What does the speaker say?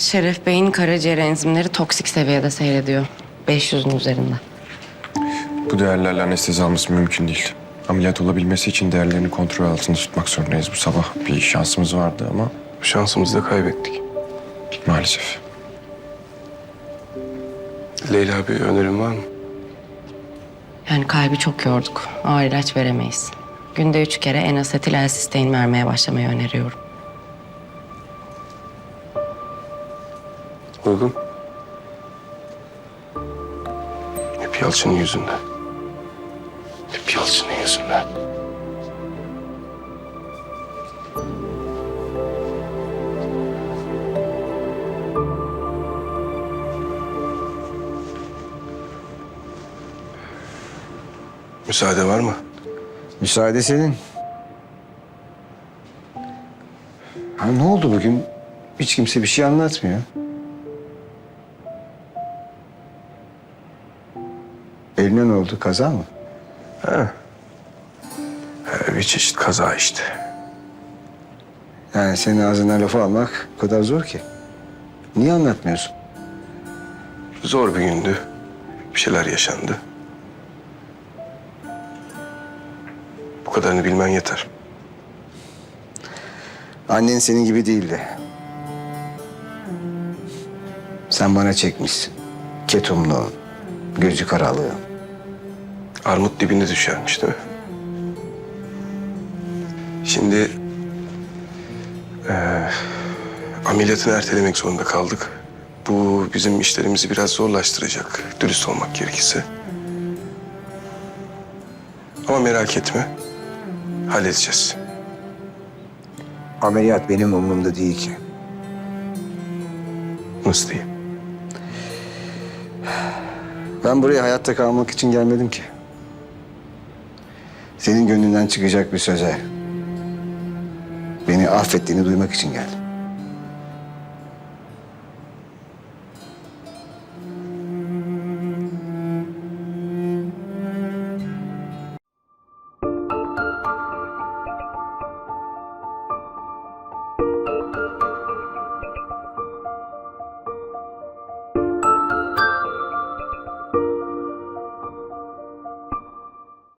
Şeref Bey'in karaciğer enzimleri toksik seviyede seyrediyor. 500'ün üzerinde. Bu değerlerle anestezi alması mümkün değil. Ameliyat olabilmesi için değerlerini kontrol altında tutmak zorundayız. Bu sabah bir şansımız vardı ama Şansımızı da kaybettik. maalesef. Leyla bir önerin var mı? Yani kalbi çok yorduk. Ağır ilaç veremeyiz. Günde üç kere enasetil elsistein vermeye başlamayı öneriyorum. Uygun. Hep Yalçın'ın yüzünden. Hep Yalçın'ın yüzünden. Müsaade var mı? Müsaade senin. Ha, ne oldu bugün? Hiç kimse bir şey anlatmıyor. Eline ne oldu? Kaza mı? Ee, bir çeşit kaza işte. Yani senin ağzından lafı almak o kadar zor ki. Niye anlatmıyorsun? Zor bir gündü. Bir şeyler yaşandı. Bu kadarını bilmen yeter. Annen senin gibi değildi. Sen bana çekmişsin. Ketumluğun, gözü karalığın. Armut dibinde düşermiş değil mi? Şimdi eee ameliyatını ertelemek zorunda kaldık. Bu bizim işlerimizi biraz zorlaştıracak. Dürüst olmak gerekirse. Ama merak etme. Halledeceğiz. Ameliyat benim umurumda değil ki. Nasıl diyeyim? Ben buraya hayatta kalmak için gelmedim ki. Senin gönlünden çıkacak bir söze. Beni affettiğini duymak için geldim.